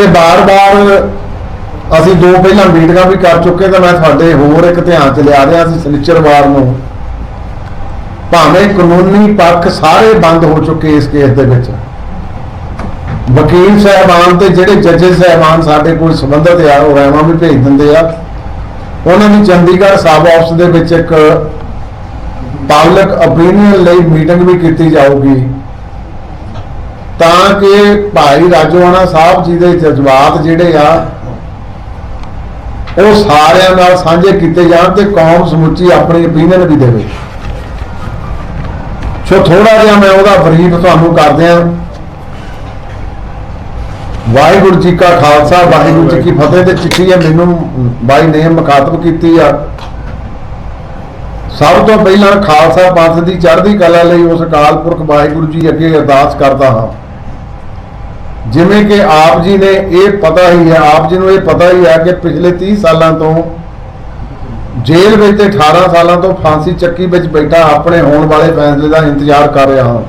ਤੇ ਬਾਰ-ਬਾਰ ਅਸੀਂ ਦੋ ਪਹਿਲਾਂ ਮੀਟਿੰਗਾਂ ਵੀ ਕਰ ਚੁੱਕੇ ਤਾਂ ਮੈਂ ਤੁਹਾਡੇ ਹੋਰ ਇੱਕ ਧਿਆਨ ਚ ਲਿਆ ਰਿਹਾ ਸੀ ਸਨਿਚਰਵਾਰ ਨੂੰ। ਭਾਵੇਂ ਕਾਨੂੰਨੀ ਪੱਖ ਸਾਰੇ ਬੰਦ ਹੋ ਚੁੱਕੇ ਇਸ ਕੇਸ ਦੇ ਵਿੱਚ। ਵਕੀਲ ਸਾਹਿਬਾਨ ਤੇ ਜਿਹੜੇ ਜੱਜੇ ਸਾਹਿਬਾਨ ਸਾਡੇ ਕੋਲ ਸੰਬੰਧਤ ਆ, ਉਹ ਰਾਇਵਾਂ ਵੀ ਭੇਜ ਦਿੰਦੇ ਆ। ਉਹਨਾਂ ਦੀ ਚੰਡੀਗੜ੍ਹ ਸਬ ਆਫਿਸ ਦੇ ਵਿੱਚ ਇੱਕ ਪਬਲਿਕ ਓਪੀਨੀਅਨ ਲਈ ਮੀਟਿੰਗ ਵੀ ਕੀਤੀ ਜਾਊਗੀ। ਤਾਂ ਕਿ ਭਾਈ ਰਾਜੋਆਣਾ ਸਾਹਿਬ ਜੀ ਦੇ ਜਜ਼ਬਾਤ ਜਿਹੜੇ ਆ, ਉਹ ਸਾਰਿਆਂ ਨਾਲ ਸਾਂਝੇ ਕੀਤੇ ਜਾਣ ਤੇ ਕੌਮ ਸਮੁੱਚੀ ਆਪਣੀ ਓਪੀਨੀਅਨ ਵੀ ਦੇਵੇ। ਸੋ ਥੋੜਾ ਜਿਹਾ ਮੈਂ ਉਹਦਾ ਬਰੀਫ ਤੁਹਾਨੂੰ ਕਰਦਿਆਂ ਵਾਹਿਗੁਰੂ ਜੀ ਕਾ ਖਾਲਸਾ, ਵਾਹਿਗੁਰੂ ਜੀ ਕੀ ਫਤਿਹ ਤੇ ਚਿੱਠੀ ਹੈ ਮੈਨੂੰ, ਬਾਈ ਨੇ ਮੁਖਾਤਬ ਕੀਤੀ ਆ। ਸਭ ਤੋਂ ਪਹਿਲਾਂ ਖਾਲਸਾ ਪੰਥ ਦੀ ਚੜ੍ਹਦੀ ਕਲਾ ਲਈ ਉਸ ਅਕਾਲ ਪੁਰਖ ਵਾਹਿਗੁਰੂ ਜੀ ਅੱਗੇ ਅਰਦਾਸ ਕਰਦਾ ਹਾਂ। ਜਿਵੇਂ ਕਿ ਆਪ ਜੀ ਨੇ ਇਹ ਪਤਾ ਹੀ ਹੈ, ਆਪ ਜੀ ਨੂੰ ਇਹ ਪਤਾ ਹੀ ਹੈ ਕਿ ਪਿਛਲੇ 30 ਸਾਲਾਂ ਤੋਂ ਜੇਲ੍ਹ ਵਿੱਚ ਤੇ 18 ਸਾਲਾਂ ਤੋਂ ਫਾਂਸੀ ਚੱਕੀ ਵਿੱਚ ਬੈਠਾ ਆਪਣੇ ਹੋਣ ਵਾਲੇ ਫੈਸਲੇ ਦਾ ਇੰਤਜ਼ਾਰ ਕਰ ਰਿਹਾ ਹਾਂ।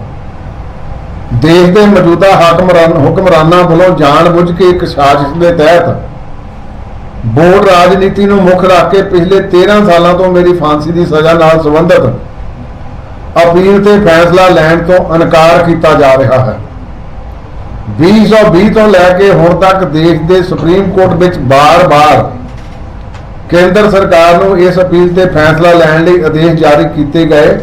ਦੇਸ਼ ਦੇ ਮੌਜੂਦਾ ਹਾਕਮਰਾਨ ਹੁਕਮਰਾਨਾਂ ਵੱਲੋਂ ਜਾਣਬੁੱਝ ਕੇ ਇੱਕ ਸਾਜ਼ਿਸ਼ ਦੇ ਤਹਿਤ ਬੋਰਡ ਰਾਜਨੀਤੀ ਨੂੰ ਮੁੱਖ ਰੱਖ ਕੇ ਪਿਛਲੇ 13 ਸਾਲਾਂ ਤੋਂ ਮੇਰੀ ਫਾਂਸੀ ਦੀ ਸਜ਼ਾ ਨਾਲ ਸੰਬੰਧਿਤ ਅਪੀਲ ਤੇ ਫੈਸਲਾ ਲੈਣ ਤੋਂ ਇਨਕਾਰ ਕੀਤਾ ਜਾ ਰਿਹਾ ਹੈ। 2020 ਤੋਂ ਲੈ ਕੇ ਹੁਣ ਤੱਕ ਦੇਸ਼ ਦੇ ਸੁਪਰੀਮ ਕੋਰਟ ਵਿੱਚ ਬਾਰ-ਬਾਰ ਕੇਂਦਰ ਸਰਕਾਰ ਨੂੰ ਇਸ ਅਪੀਲ ਤੇ ਫੈਸਲਾ ਲੈਣ ਲਈ ਆਦੇਸ਼ ਜਾਰੀ ਕੀਤੇ ਗਏ।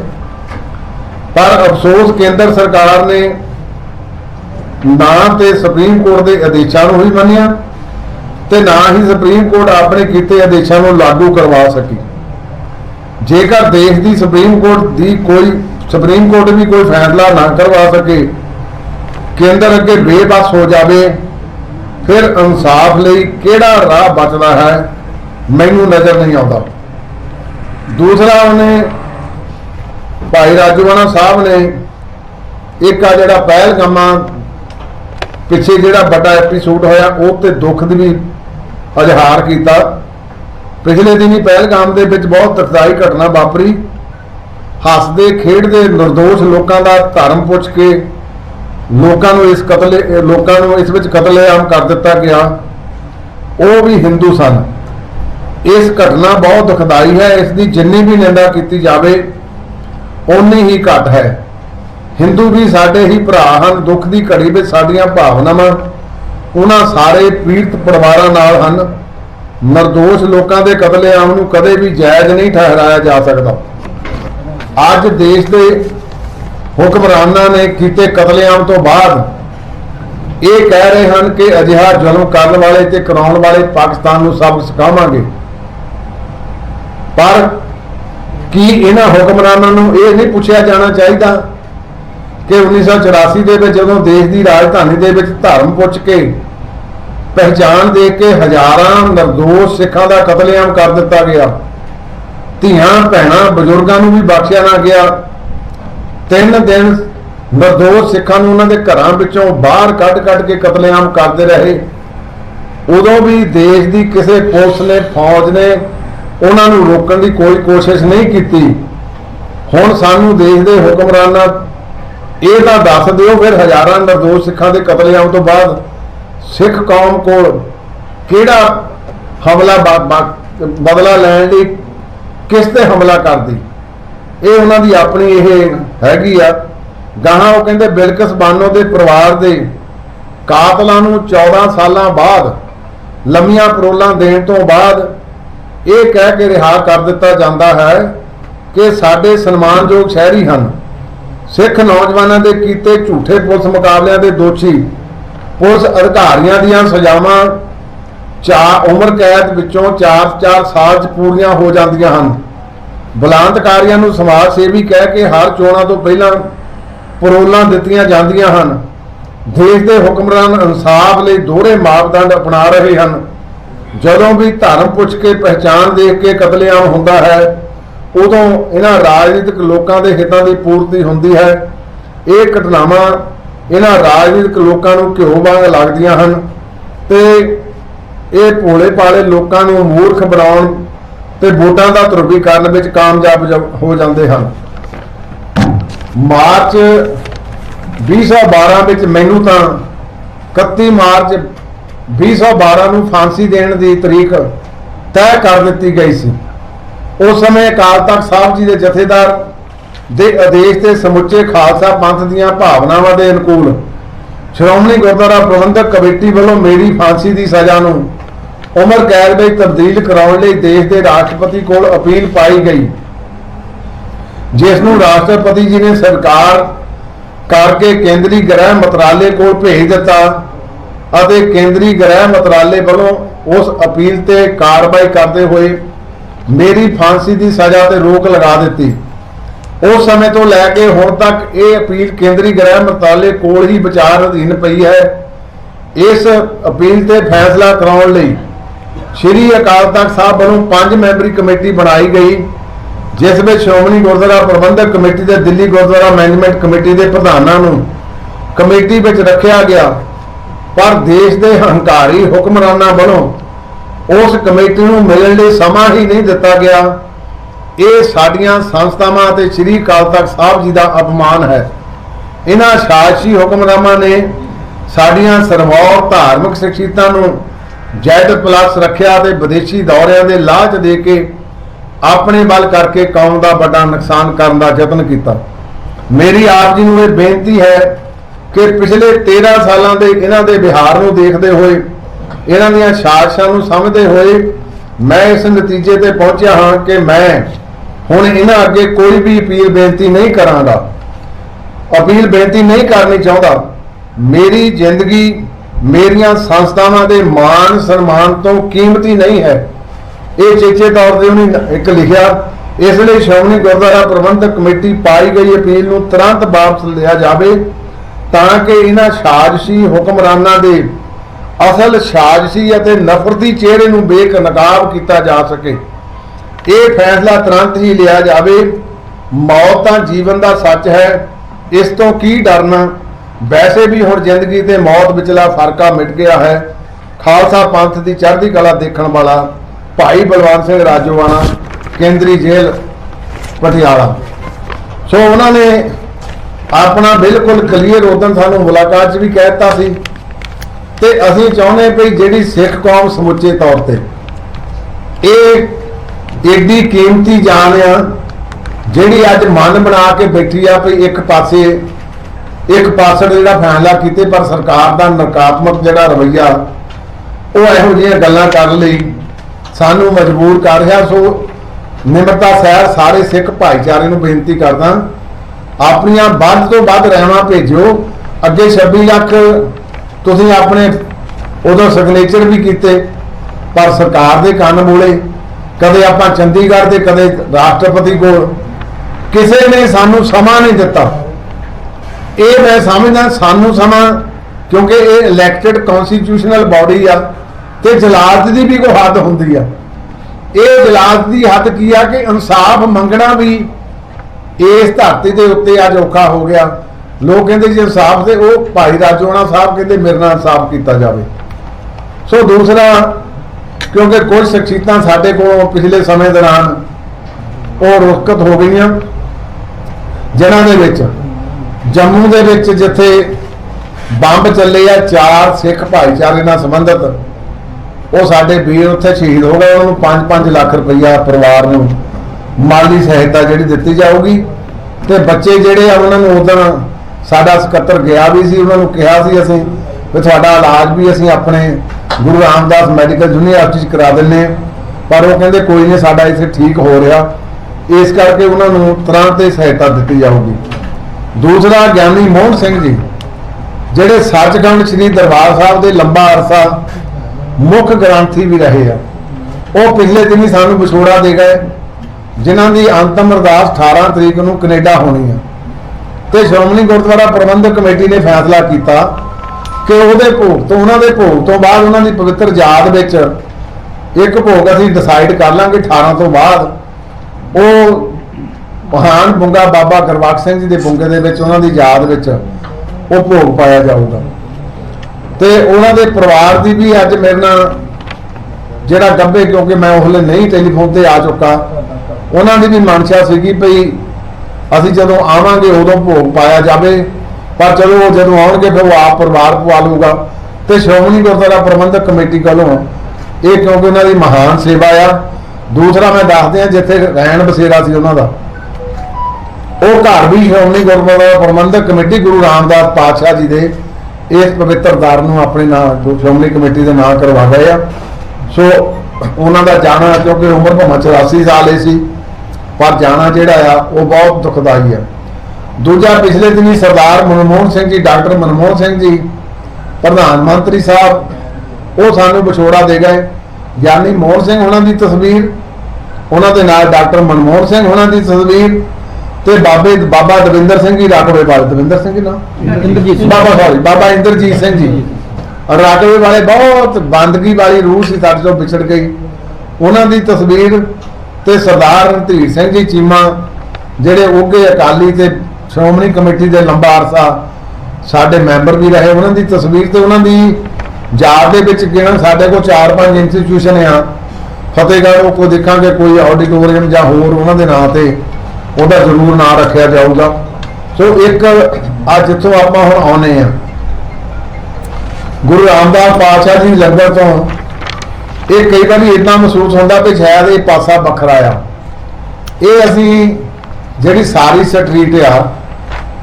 ਪਰ ਅਫਸੋਸ ਕੇਂਦਰ ਸਰਕਾਰ ਨੇ ਨਾ ਤੇ ਸੁਪਰੀਮ ਕੋਰਟ ਦੇ ਆਦੇਸ਼ਾਂ ਨੂੰ ਹੀ ਮੰਨਿਆ ਤੇ ਨਾ ਹੀ ਸੁਪਰੀਮ ਕੋਰਟ ਆਪਣੇ ਕੀਤੇ ਆਦੇਸ਼ਾਂ ਨੂੰ ਲਾਗੂ ਕਰਵਾ ਸਕੀ। ਜੇਕਰ ਦੇਸ਼ ਦੀ ਸੁਪਰੀਮ ਕੋਰਟ ਦੀ ਕੋਈ ਸੁਪਰੀਮ ਕੋਰਟ ਵੀ ਕੋਈ ਫੈਸਲਾ ਨਾ ਕਰਵਾ ਸਕੇ ਕੇਂਦਰ ਅੱਗੇ ਬੇਬਸ ਹੋ ਜਾਵੇ, ਫਿਰ ਇਨਸਾਫ ਲਈ ਕਿਹੜਾ ਰਾਹ ਬਚਦਾ ਹੈ, ਮੈਨੂੰ ਨਜ਼ਰ ਨਹੀਂ ਆਉਂਦਾ। ਦੂਸਰਾ ਉਹਨੇ ਭਾਈ ਰਾਜੂਆਣਾ ਸਾਹਿਬ ਨੇ ਇੱਕ ਆ ਜਿਹੜਾ ਪਹਿਲਗਾਮਾ, ਪਿੱਛੇ ਜਿਹੜਾ ਵੱਡਾ ਐਪੀਸੋਡ ਹੋਇਆ, ਉਹ ਤੇ ਦੁੱਖ ਦੀ ਵੀ ਅਜ਼ਹਾਰ ਕੀਤਾ। ਪਿਛਲੇ ਦਿਨੀ ਪਹਿਲਗਾਮ ਦੇ ਵਿੱਚ ਬਹੁਤ ਤਕਦਾਈ ਘਟਨਾ ਵਾਪਰੀ। ਹੱਸਦੇ, ਖੇਡਦੇ, ਨਿਰਦੋਸ਼ ਲੋਕਾਂ ਦਾ ਧਰਮ ਪੁੱਛ ਕੇ ਲੋਕਾਂ ਨੂੰ ਇਸ ਕਤਲ, ਇਹ ਲੋਕਾਂ ਨੂੰ ਇਸ ਵਿੱਚ ਕਤਲੇਆਮ ਕਰ ਦਿੱਤਾ ਗਿਆ। ਉਹ ਵੀ ਹਿੰਦੂ ਸਨ। ਇਸ ਘਟਨਾ ਬਹੁਤ ਦੁਖਦਾਈ ਹੈ। ਇਸ ਦੀ ਜਿੰਨੀ ਵੀ ਨਿੰਦਾ ਕੀਤੀ ਜਾਵੇ, ਓਨੀ ਹੀ ਘੱਟ ਹੈ। ਹਿੰਦੂ ਵੀ ਸਾਡੇ ਹੀ ਭਰਾ ਹਨ। ਦੁੱਖ ਦੀ ਘੜੀ ਵਿੱਚ ਸਾਡੀਆਂ ਭਾਵਨਾਵਾਂ, ਉਹਨਾਂ ਸਾਰੇ ਪੀੜਤ ਪਰਿਵਾਰਾਂ ਨਾਲ ਹਨ। ਨਿਰਦੋਸ਼ ਲੋਕਾਂ ਦੇ ਕਤਲੇਆਮ ਨੂੰ ਕਦੇ ਵੀ ਜਾਇਜ਼ ਨਹੀਂ ਠਹਿਰਾਇਆ ਜਾ ਸਕਦਾ। ਅੱਜ ਦੇਸ਼ ਦੇ ਹੁਕਮਰਾਨਾਂ ਨੇ ਕੀਤੇ ਕਤਲੇਆਮ ਤੋਂ ਬਾਅਦ ਇਹ ਕਹਿ ਰਹੇ ਹਨ ਕਿ ਅਜਿਹਾ ਜ਼ੁਲਮ ਕਰਨ ਵਾਲੇ ਤੇ ਕਰਾਉਣ ਵਾਲੇ ਪਾਕਿਸਤਾਨ ਨੂੰ ਸਬਕ ਸਿਖਾਵਾਂਗੇ। ਪਰ ਕੀ ਇਹਨਾਂ ਹੁਕਮਰਾਨਾਂ ਨੂੰ ਇਹ ਨਹੀਂ ਪੁੱਛਿਆ ਜਾਣਾ ਚਾਹੀਦਾ ਕਿ 1984 ਦੇ ਵਿੱਚ ਜਦੋਂ ਦੇਸ਼ ਦੀ ਰਾਜਧਾਨੀ ਦੇ ਵਿੱਚ ਧਰਮ ਪੁੱਛ ਕੇ ਪਹਿਚਾਣ ਦੇ ਕੇ ਹਜ਼ਾਰਾਂ ਨਿਰਦੋਸ਼ ਸਿੱਖਾਂ ਦਾ ਕਤਲੇਆਮ ਕਰ ਦਿੱਤਾ ਗਿਆ, ਧੀਆਂ, ਭੈਣਾਂ, ਬਜ਼ੁਰਗਾਂ ਨੂੰ ਵੀ ਬਖਸ਼ਿਆ ਨਾ ਗਿਆ ਤਿੰਨ ਦਿਨ ਨਿਰਦੋਸ਼ ਸਿੱਖਾਂ ਨੂੰ ਉਹਨਾਂ ਦੇ ਘਰਾਂ ਵਿੱਚੋਂ ਬਾਹਰ ਕੱਢ-ਕੱਢ ਕੇ ਕਤਲੇਆਮ ਕਰਦੇ ਰਹੇ। ਉਦੋਂ ਵੀ ਦੇਸ਼ ਦੀ ਕਿਸੇ ਪੁਲਿਸ ਨੇ, ਫੌਜ ਨੇ ਉਹਨਾਂ ਨੂੰ ਰੋਕਣ ਦੀ ਕੋਈ ਕੋਸ਼ਿਸ਼ ਨਹੀਂ ਕੀਤੀ। ਹੁਣ ਸਾਨੂੰ ਦੇਸ਼ ਦੇ ਹੁਕਮਰਾਨਾਂ ਇਹ ਤਾਂ ਦੱਸ ਦਿਓ, ਫਿਰ ਹਜ਼ਾਰਾਂ ਨਿਰਦੋਸ਼ ਸਿੱਖਾਂ ਦੇ ਕਤਲੇਆਮ ਤੋਂ ਬਾਅਦ ਸਿੱਖ ਕੌਮ ਕੋਲ ਕਿਹੜਾ ਹਮਲਾ ਬ- ਬਦਲਾ ਲੈਣ ਲਈ ਕਿਸ ਤੇ ਹਮਲਾ ਕਰਦੀ? ਇਹ ਉਹਨਾਂ ਦੀ ਆਪਣੀ ਇਹ ਹੈਗੀ ਆ। ਗਾਹਾਂ ਉਹ ਕਹਿੰਦੇ, ਬਿਲਕਸ ਬਾਨੋ ਦੇ ਪਰਿਵਾਰ ਦੇ। ਕਾਤਲਾਂ ਨੂੰ 14 ਸਾਲਾਂ ਬਾਅਦ, ਲੰਮੀਆਂ ਪਰੋਲਾਂ ਦੇਣ ਤੋਂ ਬਾਅਦ, ਇਹ ਕਹਿ ਕੇ ਰਿਹਾ ਕਰ ਦਿੱਤਾ ਜਾਂਦਾ ਹੈ ਕਿ ਸਾਡੇ ਸਨਮਾਨਯੋਗ ਸ਼ਹਿਰੀ ਹਨ। ਸਿੱਖ ਨੌਜਵਾਨਾਂ ਦੇ ਕੀਤੇ ਝੂਠੇ ਪੁਲਿਸ ਮੁਕਾਬਲਿਆਂ ਦੇ ਦੋਸ਼ੀ, ਪੁਲਿਸ ਅਧਿਕਾਰੀਆਂ ਦੀਆਂ ਸਜ਼ਾਵਾਂ ਚਾ, ਉਮਰ ਕੈਦ ਵਿੱਚੋਂ 4-4 ਸਾਲ ਚ ਪੂਰੀਆਂ ਹੋ ਜਾਂਦੀਆਂ ਹਨ। ਬਲਾਂਤਕਾਰੀਆਂ ਨੂੰ ਸਮਾਜ ਸੇਵੀ ਕਹਿ ਕੇ ਹਰ ਚੋਣਾਂ ਤੋਂ ਪਹਿਲਾਂ ਪਰੋਲਾਂ ਦਿੱਤੀਆਂ ਜਾਂਦੀਆਂ ਹਨ। ਦੇਸ਼ ਦੇ ਹੁਕਮਰਾਨ ਇਨਸਾਫ ਲਈ ਦੋਹਰੇ ਮਾਪਦੰਡ ਅਪਣਾ ਰਹੇ ਹਨ। ਜਦੋਂ ਵੀ ਧਰਮ ਪੁੱਛ ਕੇ ਪਹਿਚਾਣ ਦੇਖ ਕੇ ਕਤਲੇਆਮ ਹੁੰਦਾ ਹੈ, ਉਦੋਂ ਇਹਨਾਂ ਰਾਜਨੀਤਿਕ ਲੋਕਾਂ ਦੇ ਹਿੱਤਾਂ ਦੀ ਪੂਰਤੀ ਹੁੰਦੀ ਹੈ। ਇਹ ਘਟਨਾਵਾਂ ਇਹਨਾਂ ਰਾਜਨੀਤਿਕ ਲੋਕਾਂ ਨੂੰ ਘਿਓ ਵਾਂਗ ਲੱਗਦੀਆਂ ਹਨ ਤੇ ਇਹ ਭੋਲੇ ਪਾਲੇ ਲੋਕਾਂ ਨੂੰ ਮੂਰਖ ਬਣਾਉਣ ਤੇ ਵੋਟਾਂ ਦਾ ਧਰੁਵੀਕਰਨ ਵਿੱਚ ਕਾਮਯਾਬ ਹੋ ਜਾਂਦੇ ਹਨ। ਮਾਰਚ 2012 ਵਿੱਚ ਮੈਨੂੰ ਤਾਂ 31 ਮਾਰਚ 2012 ਨੂੰ ਫਾਂਸੀ ਦੇਣ ਦੀ ਤਰੀਕ ਤੈਅ ਕਰ ਦਿੱਤੀ ਗਈ ਸੀ। ਉਸ ਸਮੇਂ ਅਕਾਲ ਤਖਤ ਸਾਹਿਬ ਜੀ ਦੇ ਜਥੇਦਾਰ ਦੇ ਆਦੇਸ਼ ਤੇ ਸਮੁੱਚੇ ਖਾਲਸਾ ਪੰਥ ਦੀਆਂ ਭਾਵਨਾਵਾਂ ਦੇ ਅਨੁਕੂਲ ਸ਼੍ਰੋਮਣੀ ਗੁਰਦੁਆਰਾ ਪ੍ਰਬੰਧਕ ਕਮੇਟੀ ਵੱਲੋਂ ਮੇਰੀ ਫਾਂਸੀ ਦੀ ਸਜ਼ਾ ਨੂੰ ਉਮਰ ਕੈਦ ਵਿੱਚ ਤਬਦੀਲ ਕਰਾਉਣ ਲਈ ਦੇਸ਼ ਦੇ ਰਾਸ਼ਟਰਪਤੀ ਕੋਲ ਅਪੀਲ ਪਾਈ ਗਈ। ਜਿਸ ਨੂੰ ਰਾਸ਼ਟਰਪਤੀ ਜੀ ਨੇ ਸਰਕਾਰ ਕਰਕੇ ਕੇਂਦਰੀ ਗ੍ਰਹਿ ਮੰਤਰਾਲੇ ਕੋਲ ਭੇਜ ਦਿੱਤਾ ਅਤੇ ਕੇਂਦਰੀ ਗ੍ਰਹਿ ਮੰਤਰਾਲੇ ਵੱਲੋਂ ਉਸ ਅਪੀਲ ਤੇ ਕਾਰਵਾਈ ਕਰਦੇ ਹੋਏ ਮੇਰੀ ਫਾਂਸੀ ਦੀ ਸਜ਼ਾ ਤੇ ਰੋਕ ਲਗਾ ਦਿੱਤੀ। ਉਸ ਸਮੇਂ ਤੋਂ ਲੈ ਕੇ ਹੁਣ ਤੱਕ ਇਹ ਅਪੀਲ ਕੇਂਦਰੀ ਗ੍ਰਹਿ ਮੰਤਰਾਲੇ ਕੋਲ ਹੀ ਵਿਚਾਰ ਅਧੀਨ ਪਈ ਹੈ। ਇਸ ਅਪੀਲ ਤੇ ਫੈਸਲਾ ਕਰਾਉਣ ਲਈ ਸ਼੍ਰੀ ਅਕਾਲ ਤਖਤ ਸਾਹਿਬ ਵੱਲੋਂ ਪੰਜ ਮੈਂਬਰੀ ਕਮੇਟੀ ਬਣਾਈ ਗਈ, ਜਿਸ ਵਿੱਚ ਸ਼੍ਰੋਮਣੀ ਗੁਰਦੁਆਰਾ ਪ੍ਰਬੰਧਕ ਕਮੇਟੀ ਤੇ ਦਿੱਲੀ ਗੁਰਦੁਆਰਾ ਮੈਨੇਜਮੈਂਟ ਕਮੇਟੀ ਦੇ ਪ੍ਰਧਾਨਾਂ ਨੂੰ ਕਮੇਟੀ ਵਿੱਚ ਰੱਖਿਆ ਗਿਆ। ਪਰ ਦੇਸ਼ ਦੇ ਹੰਕਾਰੀ ਹੁਕਮਰਾਨਾਂ ਵੱਲੋਂ ਉਸ ਕਮੇਟੀ ਨੂੰ ਮਿਲਣ ਲਈ ਸਮਾਂ ਹੀ ਨਹੀਂ ਦਿੱਤਾ ਗਿਆ। ਇਹ ਸਾਡੀਆਂ ਸੰਸਥਾਵਾਂ ਅਤੇ ਸ਼੍ਰੀ ਅਕਾਲ ਤਖਤ ਸਾਹਿਬ ਜੀ ਦਾ ਅਪਮਾਨ ਹੈ। ਇਹਨਾਂ ਸ਼ਾਸਕੀ ਹੁਕਮਰਾਨਾਂ ਨੇ ਸਾਡੀਆਂ ਸਰਵੌਰ ਧਾਰਮਿਕ ਸ਼ਖਸੀਅਤਾਂ ਨੂੰ ਜੈਦ ਪਲੱਸ ਰੱਖਿਆ ਤੇ ਵਿਦੇਸ਼ੀ ਦੌਰਿਆਂ ਦੇ ਲਾਲਚ ਦੇ ਕੇ ਆਪਣੇ ਵੱਲ ਕਰਕੇ ਕੌਮ ਦਾ ਵੱਡਾ ਨੁਕਸਾਨ ਕਰਨ ਦਾ ਯਤਨ ਕੀਤਾ। ਮੇਰੀ ਆਪ ਜੀ ਨੂੰ ਇਹ ਬੇਨਤੀ ਹੈ ਕਿ ਪਿਛਲੇ 13 ਸਾਲਾਂ ਦੇ ਇਹਨਾਂ ਦੇ ਵਿਹਾਰ ਨੂੰ ਦੇਖਦੇ ਹੋਏ, ਇਹਨਾਂ ਦੀਆਂ ਸਾਜ਼ਿਸ਼ਾਂ ਨੂੰ ਸਮਝਦੇ ਹੋਏ ਮੈਂ ਇਸ ਨਤੀਜੇ ਤੇ ਪਹੁੰਚਿਆ ਹਾਂ ਕਿ ਮੈਂ ਹੁਣ ਇਹਨਾਂ ਅੱਗੇ ਕੋਈ ਵੀ ਅਪੀਲ ਬੇਨਤੀ ਨਹੀਂ ਕਰਾਂਗਾ। ਅਪੀਲ ਬੇਨਤੀ ਨਹੀਂ ਕਰਨੀ ਚਾਹੁੰਦਾ। ਮੇਰੀ ਜ਼ਿੰਦਗੀ ਮੇਰੀਆਂ ਸੰਸਥਾਵਾਂ ਦੇ ਮਾਣ ਸਨਮਾਨ ਤੋਂ ਕੀਮਤੀ ਨਹੀਂ ਹੈ। ਇਹ ਚੇਚੇ ਤੌਰ ਤੇ ਉਹਨੇ ਇੱਕ ਲਿਖਿਆ, ਇਸ ਲਈ ਸ਼੍ਰੋਮਣੀ ਗੁਰਦੁਆਰਾ ਪ੍ਰਬੰਧਕ ਕਮੇਟੀ ਪਾਈ ਗਈ ਅਪੀਲ ਨੂੰ ਤੁਰੰਤ ਵਾਪਸ ਲਿਆ ਜਾਵੇ ਤਾਂ ਕਿ ਇਹਨਾਂ ਸਾਜ਼ਿਸ਼ੀ ਹੁਕਮਰਾਨਾਂ ਦੇ ਅਸਲ ਸਾਜ਼ਿਸ਼ੀ ਅਤੇ ਨਫ਼ਰਤੀ ਚਿਹਰੇ ਨੂੰ ਬੇਕਨਕਾਬ ਕੀਤਾ ਜਾ ਸਕੇ। ਇਹ ਫੈਸਲਾ ਤੁਰੰਤ ਹੀ ਲਿਆ ਜਾਵੇ। ਮੌਤ ਤਾਂ ਜੀਵਨ ਦਾ ਸੱਚ ਹੈ, ਇਸ ਤੋਂ ਕੀ ਡਰਨਾ? ਵੈਸੇ ਵੀ ਹੁਣ ਜ਼ਿੰਦਗੀ ਤੇ ਮੌਤ ਵਿਚਲਾ ਫਰਕਾ ਮਿਟ ਗਿਆ ਹੈ। ਖਾਲਸਾ ਪੰਥ ਦੀ ਚੜ੍ਹਦੀ ਕਲਾ ਦੇਖਣ ਵਾਲਾ ਭਾਈ ਬਲਵੰਤ ਸਿੰਘ ਰਾਜੋਵਾਨਾ ਕੇਂਦਰੀ ਜੇਲ੍ਹ, ਪਟਿਆਲਾ। ਸੋ ਉਹਨਾਂ ਨੇ ਆਪਣਾ ਬਿਲਕੁਲ ਕਲੀਅਰ ਉਦੋਂ ਸਾਨੂੰ ਮੁਲਾਕਾਤ 'ਚ ਵੀ ਕਹਿਤਾ ਸੀ ਤੇ ਅਸੀਂ ਚਾਹੁੰਦੇ ਵੀ ਜਿਹੜੀ ਸਿੱਖ ਕੌਮ ਸਮੁੱਚੇ ਤੌਰ ਤੇ ਇਹ ਏਡੀ ਕੀਮਤੀ ਜਾਨ ਆ, ਜਿਹੜੀ ਅੱਜ ਮਨ ਬਣਾ ਕੇ ਬੈਠੀ ਆ ਵੀ ਇੱਕ ਪਾਸੇ ਇੱਕ ਪਾਸੜ ਜਿਹੜਾ ਫੈਸਲਾ ਕੀਤੇ, ਪਰ ਸਰਕਾਰ ਦਾ ਨਕਾਰਾਤਮਕ ਜਿਹੜਾ ਰਵਈਆ, ਉਹ ਇਹੋ ਜਿਹੀਆਂ ਗੱਲਾਂ ਕਰਨ ਲਈ ਸਾਨੂੰ ਮਜਬੂਰ ਕਰ ਰਿਹਾ। ਸੋ ਨਿਮਰਤਾ ਸਹਿਰ ਸਾਰੇ ਸਿੱਖ ਭਾਈਚਾਰੇ ਨੂੰ ਬੇਨਤੀ ਕਰਦਾ, ਆਪਣੀਆਂ ਵੱਧ ਤੋਂ ਵੱਧ ਰਹਿਮਾ ਭੇਜਿਓ। ਅੱਗੇ 26 ਲੱਖ ਤੁਸੀਂ ਆਪਣੇ ਉਦੋਂ ਸਿਗਨੇਚਰ ਵੀ ਕੀਤੇ, ਪਰ ਸਰਕਾਰ ਦੇ ਕੰਨ ਮੂਲੇ। ਕਦੇ ਆਪਾਂ ਚੰਡੀਗੜ੍ਹ ਦੇ, ਕਦੇ ਰਾਸ਼ਟਰਪਤੀ ਕੋਲ। ਕਿਸੇ ਨੇ ਸਾਨੂੰ ਸਮਾਂ ਨਹੀਂ ਦਿੱਤਾ। ਇਹ ਮੈਂ ਸਮਝਦਾ, ਸਾਨੂੰ ਸਮਾਂ, ਕਿਉਂਕਿ ਇਹ ਇਲੈਕਟਿਡ ਕਨਸਟੀਟਿਊਸ਼ਨਲ ਬਾਡੀ ਆ ਤੇ ਜਲਾਲਤ ਦੀ ਵੀ ਕੋਈ ਹੱਦ ਹੁੰਦੀ ਆ। ਇਹ ਜਲਾਲਤ ਦੀ ਹੱਦ ਕੀ ਆ ਕਿ ਇਨਸਾਫ ਮੰਗਣਾ ਵੀ ਇਸ ਧਰਤੀ ਦੇ ਉੱਤੇ ਅੱਜ ਔਖਾ ਹੋ ਗਿਆ। ਲੋਕ ਕਹਿੰਦੇ ਜੀ ਇਨਸਾਫ ਦੇ ਉਹ ਭਾਈ ਰਾਜੋਣਾ ਸਾਹਿਬ ਕਹਿੰਦੇ ਮੇਰੇ ਨਾਲ ਇਨਸਾਫ ਕੀਤਾ ਜਾਵੇ। ਸੋ ਦੂਸਰਾ, ਕਿਉਂਕਿ ਕੁਝ ਸ਼ਖਸੀਅਤਾਂ ਸਾਡੇ ਕੋਲੋਂ ਪਿਛਲੇ ਸਮੇਂ ਦੌਰਾਨ ਉਹ ਰੁਖਕਤ ਹੋ ਗਈਆਂ, ਜਿਨ੍ਹਾਂ ਦੇ ਵਿੱਚ ਜੰਮੂ ਦੇ ਵਿੱਚ ਜਿੱਥੇ ਬੰਬ ਚੱਲੇ ਆ, ਚਾਰ ਸਿੱਖ ਭਾਈਚਾਰੇ ਨਾਲ ਸੰਬੰਧਿਤ, ਉਹ ਸਾਡੇ ਵੀਰ ਉੱਥੇ ਸ਼ਹੀਦ ਹੋ ਗਏ, ਉਹਨਾਂ ਨੂੰ 5-5 ਲੱਖ ਰੁਪਈਆ ਪਰਿਵਾਰ ਨੂੰ ਮਾਲੀ ਸਹਾਇਤਾ ਜਿਹੜੀ ਦਿੱਤੀ ਜਾਊਗੀ। ਤੇ ਬੱਚੇ ਜਿਹੜੇ ਆ, ਉਹਨਾਂ ਨੂੰ ਉਦੋਂ ਸਾਡਾ ਸਕੱਤਰ ਗਿਆ ਵੀ ਸੀ, ਉਹਨਾਂ ਨੂੰ ਕਿਹਾ ਸੀ ਅਸੀਂ ਵੀ ਤੁਹਾਡਾ ਇਲਾਜ ਵੀ ਅਸੀਂ ਆਪਣੇ ਗੁਰੂ ਰਾਮਦਾਸ ਮੈਡੀਕਲ ਯੂਨੀਵਰਸਿਟੀ ਚ ਕਰਾ ਦਿੰਨੇ ਆ। ਪਰ ਉਹ ਕਹਿੰਦੇ ਕੋਈ ਨਹੀਂ, ਸਾਡਾ ਇੱਥੇ ਠੀਕ ਹੋ ਰਿਹਾ। ਇਸ ਕਰਕੇ ਉਹਨਾਂ ਨੂੰ ਤੁਰੰਤ ਹੀ ਸਹਾਇਤਾ ਦਿੱਤੀ ਜਾਊਗੀ। ਦੂਸਰਾ ਗਿਆਨੀ ਮੋਹਨ ਸਿੰਘ ਜੀ, ਜਿਹੜੇ ਸੱਚਖੰਡ ਸ੍ਰੀ ਦਰਬਾਰ ਸਾਹਿਬ ਦੇ ਲੰਬਾ ਅਰਸਾ ਮੁੱਖ ਗ੍ਰੰਥੀ ਵੀ ਰਹੇ ਆ। ਉਹ ਪਿਛਲੇ ਦਿਨੀ ਸਾਨੂੰ ਵਿਛੋੜਾ ਦੇ ਗਏ, ਜਿਨ੍ਹਾਂ ਦੀ ਅੰਤਮ ਅਰਦਾਸ 18 ਤਰੀਕ ਨੂੰ ਕੈਨੇਡਾ ਹੋਣੀ ਆ। ਤੇ ਸ਼੍ਰੋਮਣੀ ਗੁਰਦੁਆਰਾ ਪ੍ਰਬੰਧਕ ਕਮੇਟੀ ਨੇ ਫੈਸਲਾ ਕੀਤਾ ਕਿ ਉਹਦੇ ਭੋਗ ਤੋਂ, ਉਹਨਾਂ ਦੇ ਭੋਗ ਤੋਂ ਬਾਅਦ ਉਹਨਾਂ ਦੀ ਪਵਿੱਤਰ ਯਾਦ ਵਿੱਚ ਇੱਕ ਭੋਗ ਅਸੀਂ ਡਿਸਾਈਡ ਕਰ ਲਾਂਗੇ 18 ਤੋਂ ਬਾਅਦ। ਉਹ ਮਹਾਨ ਬੁੰਗਾ ਬਾਬਾ ਗੁਰਬਖਸ਼ ਸਿੰਘ ਜੀ ਦੇ ਬੁੰਗੇ ਦੇ ਵਿੱਚ, ਉਹਨਾਂ ਦੀ ਯਾਦ ਵਿੱਚ ਉਹ ਭੋਗ ਪਾਇਆ ਜਾਊਗਾ। ਤੇ ਉਹਨਾਂ ਦੇ ਪਰਿਵਾਰ ਦੀ ਵੀ ਅੱਜ ਮੇਰੇ ਨਾਲ ਜਿਹੜਾ ਗੱਬੇ ਕਿਉਂਕਿ ਮੈਂ ਉਹ ਹਲੇ ਨਹੀਂ ਟੈਲੀਫੋਨ ਤੇ ਆ ਚੁੱਕਾ, ਉਹਨਾਂ ਦੀ ਵੀ ਮਨਸ਼ਾ ਸੀਗੀ ਭਈ ਅਸੀਂ ਜਦੋਂ ਆਵਾਂਗੇ ਉਦੋਂ ਭੋਗ ਪਾਇਆ ਜਾਵੇ, ਪਰ ਚਲੋ ਉਹ ਜਦੋਂ ਆਉਣਗੇ ਫਿਰ ਉਹ ਆਪ ਪਰਿਵਾਰ ਪਵਾ ਲੂਗਾ ਤੇ ਸ਼੍ਰੋਮਣੀ ਗੁਰਦੁਆਰਾ ਪ੍ਰਬੰਧਕ ਕਮੇਟੀ ਕੋਲੋਂ ਇਹ ਕਿਉਂਕਿ ਉਹਨਾਂ ਦੀ ਮਹਾਨ ਸੇਵਾ ਆ। ਦੂਸਰਾ ਮੈਂ ਦੱਸਦੇ ਆ ਜਿੱਥੇ ਰਹਿਣ ਬਸੇਰਾ ਸੀ ਉਹਨਾਂ ਦਾ। ਉਹ ਘਰ ਵੀ ਸ਼੍ਰੋਮਣੀ ਗੁਰਦੁਆਰਾ ਪ੍ਰਬੰਧਕ ਕਮੇਟੀ ਗੁਰੂ ਰਾਮਦਾਸ ਪਾਤਸ਼ਾਹ ਜੀ ਦੇ ਇਸ ਪਵਿੱਤਰ ਦਰ ਨੂੰ ਆਪਣੇ ਨਾਂ ਸ਼੍ਰੋਮਣੀ ਕਮੇਟੀ ਦੇ ਨਾਂ ਕਰਵਾ ਗਏ ਆ। ਸੋ ਉਹਨਾਂ ਦਾ ਜਾਣਾ ਕਿਉਂਕਿ ਉਮਰ ਭਾਵੇਂ 84 ਸਾਲ ਹੀ ਸੀ, ਪਰ ਜਾਣਾ ਜਿਹੜਾ ਆ, ਉਹ ਬਹੁਤ ਦੁਖਦਾਈ ਆ। ਦੂਜਾ ਪਿਛਲੇ ਦਿਨੀ ਸਰਦਾਰ ਮਨਮੋਹਨ ਸਿੰਘ ਜੀ, ਡਾਕਟਰ ਮਨਮੋਹਨ ਸਿੰਘ ਜੀ, ਪ੍ਰਧਾਨ ਮੰਤਰੀ ਸਾਹਿਬ, ਉਹ ਸਾਨੂੰ ਵਿਛੋੜਾ ਦੇ ਗਏ। ਗਿਆਨੀ ਮੋਹਨ ਸਿੰਘ ਉਹਨਾਂ ਦੀ ਤਸਵੀਰ, ਉਹਨਾਂ ਦੇ ਨਾਲ ਡਾਕਟਰ ਮਨਮੋਹਨ ਸਿੰਘ ਉਹਨਾਂ ਦੀ ਤਸਵੀਰ ਤੇ ਬਾਬੇ ਬਾਬਾ ਦਵਿੰਦਰ ਸਿੰਘ ਜੀ ਰਾਕਵੇ ਵਾਲੇ ਦਵਿੰਦਰ ਸਿੰਘ ਜੀ ਨਾ ਇੰਦਰਜੀਤ ਸਿੰਘ। ਬਾਬਾ ਸੌਰੀ ਬਾਬਾ ਇੰਦਰਜੀਤ ਸਿੰਘ ਜੀ। ਰਾਕਵੇ ਵਾਲੇ ਬਹੁਤ ਬੰਦਗੀ ਵਾਲੀ ਰੂਹ ਸੀ ਸਾਡੇ ਤੋਂ ਵਿਛੜ ਗਈ। ਉਹਨਾਂ ਦੀ ਤਸਵੀਰ ਤੇ ਸਰਦਾਰ ਰਣਧੀਰ ਸਿੰਘ ਜੀ ਚੀਮਾ ਜਿਹੜੇ ਉੱਗੇ ਅਕਾਲੀ ਤੇ ਸ਼੍ਰੋਮਣੀ ਕਮੇਟੀ ਦੇ ਲੰਬਾ ਅਰਸਾ ਸਾਡੇ ਮੈਂਬਰ ਵੀ ਰਹੇ। ਉਹਨਾਂ ਦੀ ਤਸਵੀਰ ਤੇ ਉਹਨਾਂ ਦੀ ਯਾਦ ਦੇ ਵਿੱਚ ਕਿਹਨਾਂ ਸਾਡੇ ਕੋਲ 4-5 ਇੰਸਟੀਚਿਊਸ਼ਨ ਆ। ਫਤਿਹਗੜ੍ਹ ਉਹ ਕੋ ਦੇਖਾਂਗੇ ਕੋਈ ਆਡੀਟੋਰੀਅਮ ਜਾਂ ਹੋਰ ਉਹਨਾਂ ਦੇ ਨਾਂ ਤੇ। ਉਹਦਾ ਜ਼ਰੂਰ ਨਾਂ ਰੱਖਿਆ ਜਾਊਗਾ। ਸੋ ਇੱਕ ਅੱਜ ਜਿੱਥੋਂ ਆਪਾਂ ਹੁਣ ਆਉਨੇ ਆ ਗੁਰੂ ਰਾਮਦਾਸ ਪਾਤਸ਼ਾਹ ਜੀ ਲੰਗਰ ਤੋਂ, ਇਹ ਕਈ ਵਾਰੀ ਇਦਾਂ ਮਹਿਸੂਸ ਹੁੰਦਾ ਕਿ ਸ਼ਾਇਦ ਇਹ ਪਾਸਾ ਵੱਖਰਾ ਆ। ਇਹ ਅਸੀਂ ਜਿਹੜੀ ਸਾਰੀ ਸਟਰੀਟ ਆ,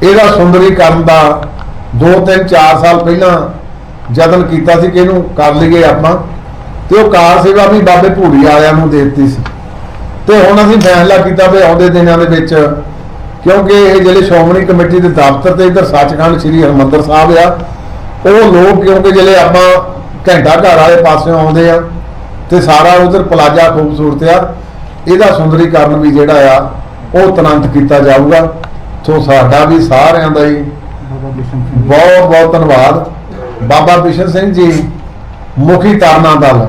ਇਹਦਾ ਸੁੰਦਰੀਕਰਨ ਦਾ 2 3 4 ਸਾਲ ਪਹਿਲਾਂ ਯਤਨ ਕੀਤਾ ਸੀ ਕਿ ਇਹਨੂੰ ਕਰ ਲਈਏ ਆਪਾਂ। ਤੇ ਉਹ ਕਾਰ ਸੇਵਾ ਵੀ ਬਾਬੇ ਭੂੜੀ ਵਾਲਿਆਂ ਨੂੰ ਦੇ ਦਿੱਤੀ ਸੀ। ਤੇ ਹੁਣ ਅਸੀਂ ਫੈਸਲਾ ਕੀਤਾ ਵੀ ਆਉਂਦੇ ਦਿਨਾਂ ਦੇ ਵਿੱਚ ਕਿਉਂਕਿ ਇਹ ਜਿਹੜੇ ਸ਼੍ਰੋਮਣੀ ਕਮੇਟੀ ਦੇ ਦਫ਼ਤਰ ਤੇ ਇਧਰ ਸੱਚਖੰਡ ਸ੍ਰੀ ਹਰਿਮੰਦਰ ਸਾਹਿਬ ਆ ਉਹ ਲੋਕ ਕਿਉਂਕਿ ਜਿਹੜੇ ਆਪਾਂ ਘੰਟਾ ਘਰ ਵਾਲੇ ਪਾਸਿਓਂ ਆਉਂਦੇ ਆ ਤੇ ਸਾਰਾ ਉਧਰ ਪਲਾਜ਼ਾ ਖੂਬਸੂਰਤ ਆ ਇਹਦਾ ਸੁੰਦਰੀਕਰਨ ਵੀ ਜਿਹੜਾ ਆ ਉਹ ਤੁਰੰਤ ਕੀਤਾ ਜਾਊਗਾ। ਸੋ ਸਾਡਾ ਵੀ ਸਾਰਿਆਂ ਦਾ ਹੀ ਬਹੁਤ ਬਹੁਤ ਧੰਨਵਾਦ। ਬਾਬਾ ਬਿਸ਼ਨ ਸਿੰਘ ਜੀ ਮੁਖੀ ਤਾਰਨਾ ਦਲ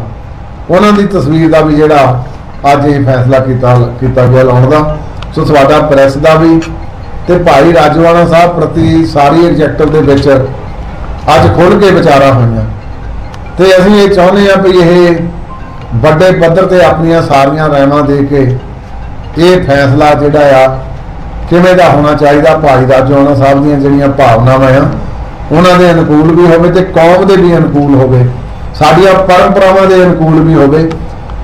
ਉਹਨਾਂ ਦੀ ਤਸਵੀਰ ਦਾ ਵੀ ਜਿਹੜਾ ਅੱਜ ਇਹ ਫੈਸਲਾ ਕੀਤਾ ਕੀਤਾ ਗਿਆ ਲਾਉਣ ਦਾ। ਸੋ ਤੁਹਾਡਾ ਪ੍ਰੈਸ ਦਾ ਵੀ ਤੇ ਭਾਈ ਰਾਜਵਾਨਾ ਸਾਹਿਬ ਪ੍ਰਤੀ ਸਾਰੀ ਐਗਜੈਕਟਿਵ ਦੇ ਵਿੱਚ ਅੱਜ ਖੁੱਲ ਕੇ ਵਿਚਾਰਾ ਹੋਈਆਂ। ਤੇ ਅਸੀਂ ਇਹ ਚਾਹੁੰਦੇ ਹਾਂ ਵੀ ਇਹ ਵੱਡੇ ਪੱਧਰ ਤੇ ਆਪਣੀਆਂ ਸਾਰੀਆਂ ਰਾਇਮਾਂ ਦੇ ਕੇ ਇਹ ਫੈਸਲਾ ਜਿਹੜਾ ਆ, ਕਿਵੇਂ ਦਾ ਹੋਣਾ ਚਾਹੀਦਾ ਭਾਈ ਰਾਜਵਾਨਾ ਸਾਹਿਬ ਦੀਆਂ ਜਿਹੜੀਆਂ ਭਾਵਨਾਵਾਂ ਆ, ਉਹਨਾਂ ਦੇ ਅਨੁਕੂਲ ਵੀ ਹੋਵੇ ਤੇ ਕੌਮ ਦੇ ਵੀ ਅਨੁਕੂਲ ਹੋਵੇ। ਸਾਡੀਆਂ ਪਰੰਪਰਾਵਾਂ ਦੇ ਅਨੁਕੂਲ ਵੀ ਹੋਵੇ।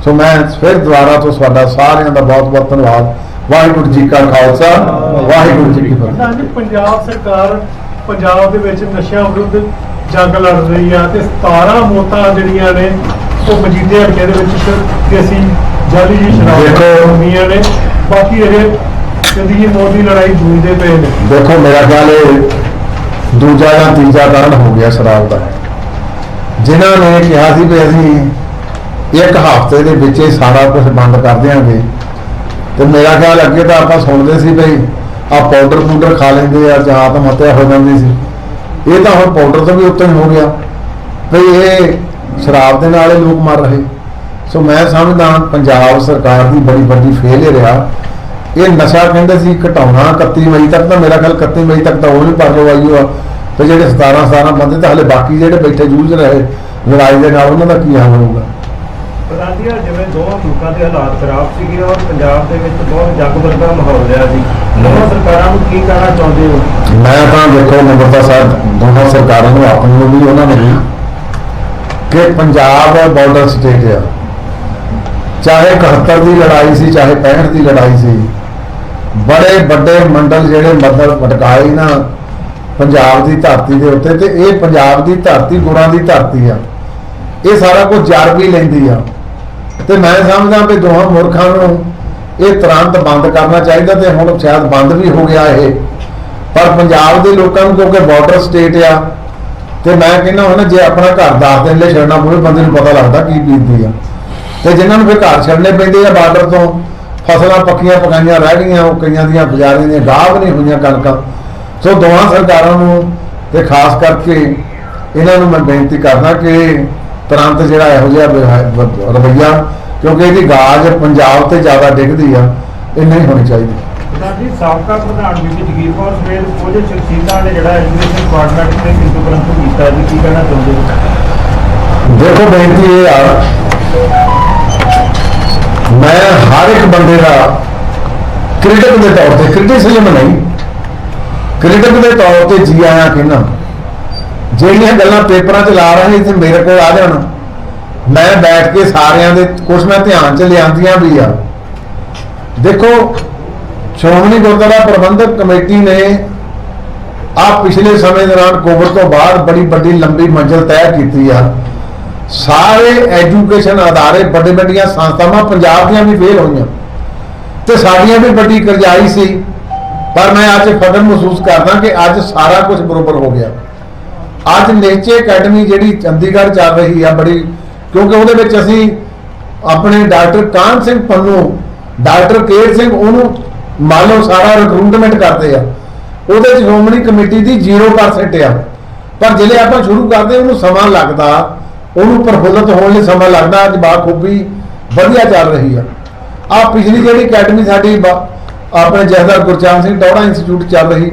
ਸੋ ਮੈਂ ਫਿਰ ਦੁਬਾਰਾ ਤੋਂ ਤੁਹਾਡਾ ਸਾਰਿਆਂ ਦਾ ਬਹੁਤ ਬਹੁਤ ਧੰਨਵਾਦ। ਵਾਹਿਗੁਰੂ ਜੀ ਕਾ ਖਾਲਸਾ ਵਾਹਿਗੁਰੂ ਜੀ ਕੀ ਫਤਿਹ। ਪ੍ਰਧਾਨ ਜੀ ਪੰਜਾਬ ਸਰਕਾਰ ਪੰਜਾਬ ਦੇ ਵਿੱਚ ਨਸ਼ਿਆਂ ਵਿਰੁੱਧ ਜੰਗ ਲੜ ਰਹੀ ਆ ਤੇ 17 ਮੌਤਾਂ ਜਿਹੜੀਆਂ ਨੇ ਉਹ ਮਜੀਦੇ ਹਲਕੇ ਦੇ ਵਿੱਚ ਕਿ ਅਸੀਂ ਜਾਲੀ ਜੀ ਸ਼ਰਾਬ ਨੇ। ਬਾਕੀ ਇਹ ਕਹਿੰਦੀ ਮੋਦੀ ਦੀ ਲੜਾਈ ਜੂਝਦੇ ਪਏ ਨੇ। ਦੇਖੋ ਮੇਰਾ ਖਿਆਲ ਇਹ ਦੂਜਾ ਜਾਂ ਤੀਜਾ ਕਾਰਨ ਹੋ ਗਿਆ ਸ਼ਰਾਬ ਦਾ। ਜਿਨ੍ਹਾਂ ਨੇ ਕਿਹਾ ਸੀ ਵੀ ਅਸੀਂ ਇੱਕ ਹਫ਼ਤੇ ਦੇ ਵਿੱਚ ਇਹ ਸਾਰਾ ਕੁਝ ਬੰਦ ਕਰ ਦਿਆਂਗੇ। ਤੇ ਮੇਰਾ ਖਿਆਲ ਅੱਗੇ ਤਾਂ ਆਪਾਂ ਸੁਣਦੇ ਸੀ ਵੀ ਆ ਪਾਊਡਰ ਪੂਡਰ ਖਾ ਲੈਂਦੇ ਆ ਜਾਂ ਆਤਮ ਹੋ ਜਾਂਦੀ ਸੀ। ਇਹ ਤਾਂ ਹੁਣ ਪਾਊਡਰ ਤੋਂ ਵੀ ਉੱਤੋਂ ਹੀ ਹੋ ਗਿਆ। ਵੀ ਇਹ ਸ਼ਰਾਬ ਦੇ ਨਾਲ ਹੀ ਲੋਕ ਮਰ ਰਹੇ। ਸੋ ਮੈਂ ਸਮਝਦਾ ਪੰਜਾਬ ਸਰਕਾਰ ਦੀ ਬੜੀ ਵੱਡੀ ਫੇਲਿਅਰ ਆ। ਇਹ ਨਸ਼ਾ ਕਹਿੰਦੇ ਸੀ ਘਟਾਉਣਾ 31 ਮਈ ਤੱਕ ਤਾਂ ਮੇਰਾ ਖਿਆਲ 31 ਮਈ ਤੱਕ ਤਾਂ ਉਹ ਵੀ ਪਰ ਲਵਾਈ ਆ ਤੇ ਜਿਹੜੇ 17 17 ਬੰਦੇ ਤਾਂ ਹਲੇ ਬਾਕੀ ਜਿਹੜੇ ਬੈਠੇ ਜੂਝ ਰਹੇ, ਲੜਾਈ ਦੇ ਨਾਲ ਉਹਨਾਂ ਦਾ ਕੀ ਹਾਲ ਹੋਊਗਾ? ਜੀ ਜਿਵੇਂ ਦੋਵਾਂ ਮੁਲਕਾਂ ਦੇ ਹਾਲਾਤ ਖਰਾਬ ਸੀਗੇ ਔਰ ਪੰਜਾਬ ਦੇ ਵਿੱਚ ਬਹੁਤ ਜੱਗ ਵਰਗਾ ਮਾਹੌਲ ਰਿਹਾ ਸੀ। ਦੋਵਾਂ ਸਰਕਾਰਾਂ ਨੂੰ ਕੀ ਕਹਿਣਾ ਚਾਹੁੰਦੇ ਹੋ? ਮੈਂ ਤਾਂ ਦੇਖੋ ਨੰਬਰਦਾਰ ਸਾਹਿਬ ਦੋਹਾਂ ਸਰਕਾਰਾਂ ਨੂੰ ਆਪਣੀ ਨੂੰ ਵੀ ਉਹਨਾਂ ਨੂੰ ਕਿ ਪੰਜਾਬ ਬਾਰਡਰ ਸਟੇਟ ਆ ਚਾਹੇ 71 ਦੀ ਲੜਾਈ ਸੀ ਚਾਹੇ 65 ਦੀ ਲੜਾਈ ਸੀ ਬੜੇ ਵੱਡੇ ਮੰਡਲ ਜਿਹੜੇ ਮਤਲਬ ਵਟਕਾਏ ਨਾ ਪੰਜਾਬ ਦੀ ਧਰਤੀ ਦੇ ਉੱਤੇ ਤੇ ਇਹ ਪੰਜਾਬ ਦੀ ਧਰਤੀ ਗੁਰਾਂ ਦੀ ਧਰਤੀ ਆ। ਇਹ ਸਾਰਾ ਕੁਝ ਜਰ ਵੀ ਲੈਂਦੀ ਆ। ਤੇ ਮੈਂ ਸਮਝਦਾ ਵੀ ਦੋਹਾਂ ਮੁਲਕਾਂ ਨੂੰ ਇਹ ਤੁਰੰਤ ਬੰਦ ਕਰਨਾ ਚਾਹੀਦਾ ਤੇ ਹੁਣ ਸ਼ਾਇਦ ਬੰਦ ਵੀ ਹੋ ਗਿਆ ਇਹ। ਪਰ ਪੰਜਾਬ ਦੇ ਲੋਕਾਂ ਨੂੰ ਕਿਉਂਕਿ ਬਾਰਡਰ ਸਟੇਟ ਆ, ਤੇ ਮੈਂ ਕਹਿੰਦਾ ਹੁਣ ਜੇ ਆਪਣਾ ਘਰ ਦੱਸ ਦਿਨ ਲਈ ਛੱਡਣਾ ਪਵੇ, ਬੰਦੇ ਨੂੰ ਪਤਾ ਲੱਗਦਾ ਕੀ ਬੀਤਦੀ ਆ। ਤੇ ਜਿਨ੍ਹਾਂ ਨੂੰ ਫਿਰ ਘਰ ਛੱਡਣੇ ਪੈਂਦੇ ਆ ਬਾਰਡਰ ਤੋਂ, ਫਸਲਾਂ ਪੱਕੀਆਂ ਪਕਾਈਆਂ ਰਹਿ ਗਈਆਂ, ਉਹ ਕਈਆਂ ਦੀਆਂ ਬਜ਼ਾਰੀਆਂ ਦੀਆਂ ਗਾਹ ਵੀ ਨਹੀਂ ਹੋਈਆਂ ਕਣਕਾਂ। ਸੋ ਦੋਹਾਂ ਸਰਕਾਰਾਂ ਨੂੰ ਤੇ ਖਾਸ ਕਰਕੇ ਇਹਨਾਂ ਨੂੰ ਮੈਂ ਬੇਨਤੀ ਕਰਦਾ ਕਿ ਤੁਰੰਤ ਜਿਹੜਾ ਇਹੋ ਜਿਹਾ ਵਿਹਾ- ਵ- ਰਵੱਈਆ ਕਿਉਂਕਿ ਇਹਦੀ ਗਾਜ ਪੰਜਾਬ ਤੇ ਜ਼ਿਆਦਾ ਡਿੱਗਦੀ ਆ ਇਹ ਨਹੀਂ ਹੋਣੀ ਚਾਹੀਦੀ। ਪ੍ਰਧਾਨ ਜੀ ਸਾਬਕਾ ਪ੍ਰਧਾਨ ਬੀਬੀ ਜਗੀਰ ਕੌਰ ਸਮੇਤ ਕੁਝ ਸ਼ਖਸੀਅਤਾਂ ਨੇ ਜਿਹੜਾ ਐਜੂਕੇਸ਼ਨ ਡਿਪਾਰਟਮੈਂਟ ਤੇ ਕਿੰਤੂ ਪਰੰਤੂ ਕੀਤਾ ਜੀ ਕੀ ਕਹਿਣਾ ਚਾਹੁੰਦੇ ਹੋ? ਦੇਖੋ ਬੇਨਤੀ ਇਹ ਆ ਮੈਂ ਹਰ ਇੱਕ ਬੰਦੇ ਦਾ ਕ੍ਰਿਟਿਕ ਦੇ ਤੌਰ ਤੇ ਕ੍ਰਿਟਿਸਿਜ਼ਮ ਨਹੀਂ ਕ੍ਰਿਟਿਕ ਦੇ ਤੌਰ ਤੇ ਜੀ ਆਇਆ ਕਹਿਣਾ ਜਿਹੜੀਆਂ ਗੱਲਾਂ ਪੇਪਰਾਂ 'ਚ ਲਾ ਰਹੇ ਇੱਥੇ ਮੇਰੇ ਕੋਲ ਆ ਜਾਣ। ਮੈਂ ਬੈਠ ਕੇ ਸਾਰਿਆਂ ਦੇ ਕੁਝ ਮੈਂ ਧਿਆਨ 'ਚ ਲਿਆਂਦੀਆਂ ਵੀ ਆ। ਦੇਖੋ, ਸ਼੍ਰੋਮਣੀ ਗੁਰਦੁਆਰਾ ਪ੍ਰਬੰਧਕ ਕਮੇਟੀ ਨੇ ਆ ਪਿਛਲੇ ਸਮੇਂ ਦੌਰਾਨ ਕੋਵਿਡ ਤੋਂ ਬਾਅਦ ਬੜੀ ਵੱਡੀ, ਲੰਬੀ ਮੰਜ਼ਿਲ ਤੈਅ ਕੀਤੀ ਆ। ਸਾਰੇ ਐਜੂਕੇਸ਼ਨ ਅਦਾਰੇ, ਵੱਡੇ ਵੱਡੀਆਂ ਸੰਸਥਾਵਾਂ ਪੰਜਾਬ ਦੀਆਂ ਵੀ ਫੇਲ ਹੋਈਆਂ। ਤੇ ਸਾਡੀਆਂ ਵੀ ਵੱਡੀ ਕਰਜ਼ਾਈ ਸੀ। ਪਰ ਮੈਂ ਅੱਜ ਫਖਰ ਮਹਿਸੂਸ ਕਰਦਾ ਕਿ ਅੱਜ ਸਾਰਾ ਕੁਝ ਬਰੋਬਰ ਹੋ ਗਿਆ। ਅੱਜ ਨੇਚੇ ਅਕੈਡਮੀ ਜਿਹੜੀ ਚੰਡੀਗੜ੍ਹ ਚੱਲ ਰਹੀ ਆ ਬੜੀ, ਕਿਉਂਕਿ ਉਹਦੇ ਵਿੱਚ ਅਸੀਂ ਆਪਣੇ ਡਾਕਟਰ ਕਾਨ ਸਿੰਘ ਪੰਨੂ, ਡਾਕਟਰ ਕੇਰ ਸਿੰਘ, ਉਹਨੂੰ ਮੰਨ ਲਓ ਸਾਰਾ ਰਿਕਰੂਟਮੈਂਟ ਕਰਦੇ ਆ। ਉਹਦੇ ਚ ਸ਼੍ਰੋਮਣੀ ਕਮੇਟੀ ਦੀ 0% ਆ। ਪਰ ਜਿਹੜੇ ਆਪਾਂ ਸ਼ੁਰੂ ਕਰਦੇ, ਉਹਨੂੰ ਸਮਾਂ ਲੱਗਦਾ, ਉਹਨੂੰ ਪ੍ਰਫੁੱਲਤ ਹੋਣ ਲਈ ਸਮਾਂ ਲੱਗਦਾ, ਅੱਜ ਬਾਖੂਬੀ ਵਧੀਆ ਚੱਲ ਰਹੀ ਆ। ਆ ਪਿਛਲੀ ਜਿਹੜੀ ਅਕੈਡਮੀ ਸਾਡੀ ਬ- ਆਪਣੇ ਜਹਦਰ ਗੁਰਚਰਨ ਸਿੰਘ ਟੌੜਾ ਇੰਸਟੀਚਿਊਟ ਚੱਲ ਰਹੀ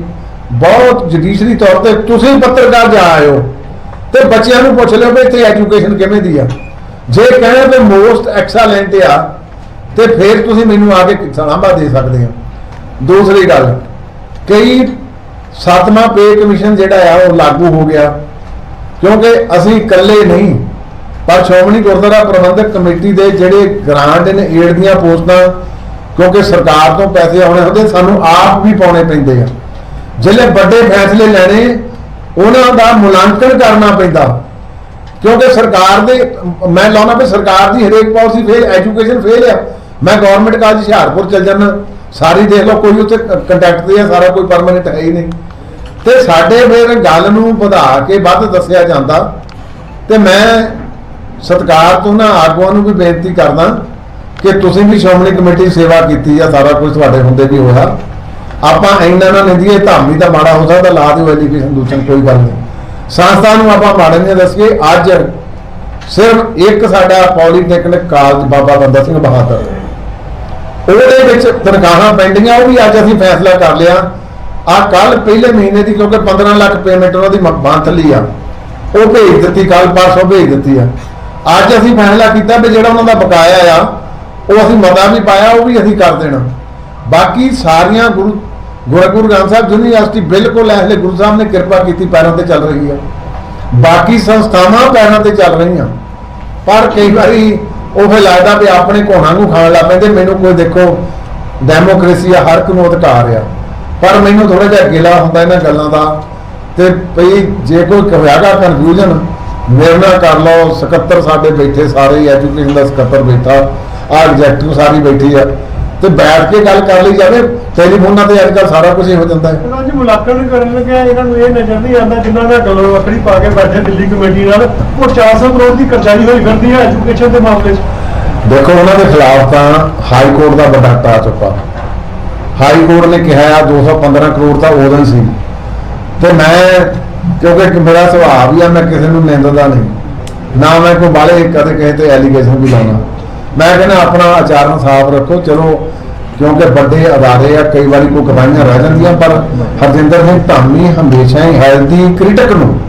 ਬਹੁਤ ਜੁਡੀਸ਼ਰੀ ਤੌਰ ਤੇ ਤੁਸੀਂ ਪੱਤਰਕਾਰ ਜਾ ਆਏ ਹੋ ਤੇ ਬੱਚਿਆਂ ਨੂੰ ਪੁੱਛ ਲਿਓ ਵੀ ਇੱਥੇ ਐਜੂਕੇਸ਼ਨ ਕਿਵੇਂ ਦੀ ਆ। ਜੇ ਕਹਿੰਦੇ ਤੇ ਮੋਸਟ ਐਕਸਲੈਂਟ ਆ, ਤੇ ਫਿਰ ਤੁਸੀਂ ਮੈਨੂੰ ਆ ਕੇ ਸਲਾਹਾਂ ਦੇ ਸਕਦੇ ਹੋ। ਦੂਸਰੀ ਗੱਲ, ਕਈ ਸੱਤਵਾਂ ਪੇ ਕਮਿਸ਼ਨ ਜਿਹੜਾ ਆ, ਉਹ ਲਾਗੂ ਹੋ ਗਿਆ। ਕਿਉਂਕਿ ਅਸੀਂ ਇਕੱਲੇ ਨਹੀਂ, ਪਰ ਸ਼੍ਰੋਮਣੀ ਗੁਰਦੁਆਰਾ ਪ੍ਰਬੰਧਕ ਕਮੇਟੀ ਦੇ ਜਿਹੜੇ ਗ੍ਰਾਂਟ ਨੇ ਏਡ ਦੀਆਂ ਪੋਸਟਾਂ, ਕਿਉਂਕਿ ਸਰਕਾਰ ਤੋਂ ਪੈਸੇ ਆਉਣੇ ਹੁੰਦੇ, ਸਾਨੂੰ ਆਪ ਵੀ ਪਾਉਣੇ ਪੈਂਦੇ ਆ। ਜਿਹੜੇ ਵੱਡੇ ਫੈਸਲੇ ਲੈਣੇ, ਉਹਨਾਂ ਦਾ ਮੁਲਾਂਕਣ ਕਰਨਾ ਪੈਂਦਾ। ਕਿਉਂਕਿ ਸਰਕਾਰ ਦੇ, ਮੈਂ ਲਾਉਣਾ ਵੀ ਸਰਕਾਰ ਦੀ ਹਰੇਕ ਪਾਲਿਸੀ ਫੇਲ ਐਜੂਕੇਸ਼ਨ ਫੇਲ ਆ। ਮੈਂ ਗਵਰਨਮੈਂਟ ਕਾਲਜ ਹੁਸ਼ਿਆਰਪੁਰ ਚੱਲ ਜਾਣਾ ਸਾਰੀ ਦੇਖ ਲਓ, ਕੋਈ ਉੱਥੇ ਕੰਟੈਕਟ ਤੇ ਆ, ਸਾਰਾ ਕੋਈ ਪਰਮਨੈਂਟ ਹੈ ਹੀ ਨਹੀਂ। ਤੇ ਸਾਡੇ ਫਿਰ ਗੱਲ ਨੂੰ ਵਧਾ ਕੇ ਵੱਧ ਦੱਸਿਆ ਜਾਂਦਾ। ਤੇ ਮੈਂ ਸਤਿਕਾਰ ਤੋਂ ਨਾ ਆਗੂਆਂ ਨੂੰ ਵੀ ਬੇਨਤੀ ਕਰਦਾ ਕਿ ਤੁਸੀਂ ਵੀ ਸ਼੍ਰੋਮਣੀ ਕਮੇਟੀ ਦੀ ਸੇਵਾ ਕੀਤੀ ਆ, ਸਾਰਾ ਕੁਝ ਤੁਹਾਡੇ ਹੁੰਦੇ ਵੀ ਹੋਇਆ। ਆਪਾਂ ਇੰਨਾ ਨਾ ਨਿੰਦੀਏ ਧਾਮੀ ਦਾ ਮਾੜਾ ਹੋ ਸਕਦਾ, ਲਾ ਦਿਓ ਐਜੂਕੇਸ਼ਨ ਦੂਸਰੀ ਕੋਈ ਗੱਲ ਨਹੀਂ। ਸੰਸਥਾ ਨੂੰ ਆਪਾਂ ਮਾੜੇ ਨਹੀਂ ਦੱਸੀਏ, ਅੱਜ ਸਿਰਫ ਇੱਕ ਸਾਡਾ ਪੋਲੀਟੈਕਨਿਕ ਕਾਲਜ ਬਾਬਾ ਬੰਦਾ ਸਿੰਘ ਬਹਾਦਰ। ਉਹਦੇ ਵਿੱਚ ਤਨਖਾਹਾਂ ਪੈਂਡੀਆਂ ਉਹ ਵੀ ਅੱਜ ਅਸੀਂ ਫੈਸਲਾ ਕਰ ਲਿਆ। ਆ ਕੱਲ ਪਹਿਲੇ ਮਹੀਨੇ ਦੀ, ਕਿਉਂਕਿ 15 ਲੱਖ ਪੇਮੈਂਟ ਉਹਨਾਂ ਦੀ ਮੰਥਲੀ ਆ। ਉਹ ਭੇਜ ਦਿੱਤੀ ਕੱਲ ਪਰਸੋਂ ਭੇਜ ਦਿੱਤੀ ਆ। ਅੱਜ ਅਸੀਂ ਫੈਸਲਾ ਕੀਤਾ ਵੀ ਜਿਹੜਾ ਉਹਨਾਂ ਦਾ ਬਕਾਇਆ ਆ, ਉਹ ਅਸੀਂ ਮਤਾ ਵੀ ਪਾਇਆ, ਉਹ ਵੀ ਅਸੀਂ ਕਰ ਦੇਣਾ। ਬਾਕੀ ਸਾਰੀਆਂ ਗੁਰੂ ਗੁਰੂ ਗ੍ਰੰਥ ਸਾਹਿਬ ਯੂਨੀਵਰਸਿਟੀ ਬਿਲਕੁਲ ਐਸਲੇ ਗੁਰੂ ਸਾਹਿਬ ਨੇ ਕਿਰਪਾ ਕੀਤੀ ਪੈਰਾਂ ਤੇ ਚੱਲ ਰਹੀ ਆ। ਬਾਕੀ ਸੰਸਥਾਵਾਂ ਪੈਰਾਂ ਤੇ ਚੱਲ ਰਹੀਆਂ। ਪਰ ਕਈ ਵਾਰੀ ਉਹ ਫਿਰ ਲੱਗਦਾ ਵੀ ਆਪਣੇ ਕੋਹਾਂ ਨੂੰ ਖਾਣ ਲੱਗ ਪੈਂਦੇ, ਮੈਨੂੰ ਕੋਈ ਦੇਖੋ ਡੈਮੋਕ੍ਰੇਸੀ ਆ, ਹਰ ਇੱਕ ਨੂੰ ਅਧਿਕਾਰ ਆ ਪਰ ਮੈਨੂੰ ਥੋੜਾ ਜਿਹਾ ਗਿਲਾ ਹੁੰਦਾ ਇਹਨਾਂ ਗੱਲਾਂ ਦਾ ਤੇ ਭਈ ਜੇ ਕੋਈ ਕਹੇਗਾ ਕਨਫਿਊਜ਼ਨ ਮੇਰੇ ਨਾਲ ਕਰ ਲਓ, ਸਕੱਤਰ ਸਾਡੇ ਬੈਠੇ, ਸਾਰੇ ਐਜੂਕੇਸ਼ਨ ਦਾ ਸਕੱਤਰ ਬੈਠਾ ਆ ਐਗਜ਼ੈਕਟਿਵ ਸਾਰੀ ਬੈਠੀ ਆ। ਤੇ ਬੈਠ ਕੇ ਗੱਲ ਕਰ ਲਈ ਜਾਵੇ ਟੈਲੀਫੋਨਾਂ ਤੇ ਅੱਜ ਕੱਲ੍ਹ ਸਾਰਾ ਕੁਝ ਹੀ ਜਾਂਦਾ ਹੈ। ਇਹਨਾਂ ਜੀ ਮੁਲਾਕਾਤ ਕਰਨ ਲੱਗਿਆ ਇਹਨਾਂ ਨੂੰ ਇਹ ਨਜ਼ਰ ਨਹੀਂ ਆਉਂਦਾ ਜਿਨ੍ਹਾਂ ਨਾਲ ਗੱਲ ਵੱਖਰੀ ਪਾ ਕੇ ਬੈਠੇ ਦਿੱਲੀ ਕਮੇਟੀ ਨਾਲ ਉਹ 400 ਕਰੋੜ ਦੀ ਕਰਜ਼ਾਈ ਹੋਈ ਫਿਰਦੀ ਹੈ ਐਜੂਕੇਸ਼ਨ ਦੇ ਮਾਮਲੇ 'ਚ। ਦੇਖੋ ਉਹਨਾਂ ਦੇ ਖਿਲਾਫ ਤਾਂ ਹਾਈ ਕੋਰਟ ਦਾ ਵੱਡਾ ਟਾ ਚੁੱਕਾ। ਹਾਈ ਕੋਰਟ ਨੇ ਕਿਹਾ ਆ 215 ਕਰੋੜ ਤਾਂ ਉਦੋਂ ਸੀ। ਤੇ ਮੈਂ ਕਿਉਂਕਿ ਮੇਰਾ ਸੁਭਾਅ ਵੀ ਆ ਮੈਂ ਕਿਸੇ ਨੂੰ ਨਿੰਦਦਾ ਨਹੀਂ। ਨਾ ਮੈਂ ਕੋਈ ਬਾਲੇ ਕਦੇ ਕਿਸੇ ਤੇ ਐਲੀਗੇਸ਼ਨ ਵੀ ਲਾਉਣਾ। ਮੈਂ ਕਹਿੰਦਾ ਆਪਣਾ ਆਚਾਰਨ ਸਾਫ਼ ਰੱਖੋ, ਚਲੋ, ਕਿਉਂਕਿ ਵੱਡੇ ਅਦਾਰੇ ਆ, ਕਈ ਵਾਰੀ ਕੋਈ ਗਵਾਹੀਆਂ ਰਹਿ ਜਾਂਦੀਆਂ, ਪਰ ਹਰਜਿੰਦਰ ਸਿੰਘ ਧਾਮੀ ਹਮੇਸ਼ਾ ਹੀ ਹੈਲਦੀ ਕ੍ਰਿਟਿਕ ਨੂੰ।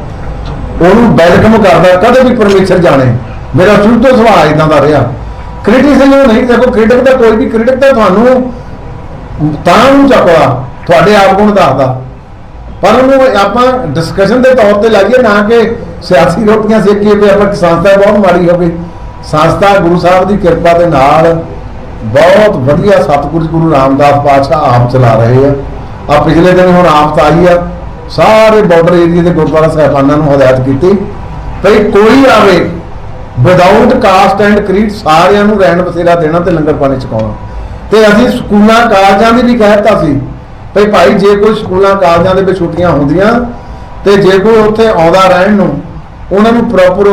ਉਹਨੂੰ ਵੈਲਕਮ ਕਰਦਾ, ਕਦੇ ਵੀ ਪਰਮੇਸ਼ਰ ਜਾਣੇ। ਮੇਰਾ ਸ਼ੁਰੂ ਤੋਂ ਸੁਭਾਅ ਇਦਾਂ ਦਾ ਰਿਹਾ। ਕ੍ਰਿਟਿਸਿਜ਼ਮ ਨਹੀਂ, ਦੇਖੋ, ਕ੍ਰਿਟਿਕ ਦਾ ਕੋਈ ਵੀ, ਕ੍ਰਿਟਿਕ ਤਾਂ ਤੁਹਾਨੂੰ ਤਾਂ ਨੂੰ ਚੱਕਦਾ, ਤੁਹਾਡੇ ਆਪ ਗੁਣ ਦੱਸਦਾ। ਪਰ ਉਹਨੂੰ ਆਪਾਂ ਡਿਸਕਸ਼ਨ ਦੇ ਤੌਰ ਤੇ ਲਾਈਏ, ਨਾ ਕਿ ਸਿਆਸੀ ਰੋਟੀਆਂ ਸੇਕੀਏ, ਵੀ ਆਪਾਂ ਸੰਸਥਾ ਬਹੁਤ ਮਾੜੀ ਹੋਵੇ। ਸੰਸਥਾ ਗੁਰੂ ਸਾਹਿਬ ਦੀ ਕਿਰਪਾ ਦੇ ਨਾਲ ਬਹੁਤ ਵਧੀਆ ਸਤਿਗੁਰੂ ਗੁਰੂ ਰਾਮਦਾਸ ਪਾਤਸ਼ਾਹ ਆਪ ਚਲਾ ਰਹੇ ਆ। ਆ ਪਿਛਲੇ ਦਿਨ ਹੁਣ ਆਪ ਆਈ ਆ। ਸਾਰੇ ਬਾਰਡਰ ਏਰੀਆ ਦੇ ਗੁਰਦੁਆਰਾ ਸਾਹਿਬਾਨਾਂ ਨੂੰ ਹਦਾਇਤ ਕੀਤੀ ਭਈ ਕੋਈ ਆਵੇ ਵਿਦਆਊਟ ਕਾਸਟ ਐਂਡ ਕ੍ਰੀਡ ਸਾਰਿਆਂ ਨੂੰ ਰਹਿਣ ਬਸੇਰਾ ਦੇਣਾ ਤੇ ਲੰਗਰ ਪਾਣੀ ਛਕਾਉਣਾ। ਤੇ ਅਸੀਂ ਸਕੂਲਾਂ ਕਾਲਜਾਂ ਦੀ ਵੀ ਕਹਿਤਾ ਸੀ ਭਈ ਭਾਈ ਜੇ ਕੋਈ ਸਕੂਲਾਂ ਕਾਲਜਾਂ ਦੇ ਵਿੱਚ ਛੁੱਟੀਆਂ ਹੁੰਦੀਆਂ ਤੇ ਜੇ ਕੋਈ ਉੱਥੇ ਆਉਂਦਾ ਰਹਿਣ ਨੂੰ, ਉਹਨਾਂ ਨੂੰ ਪ੍ਰੋਪਰ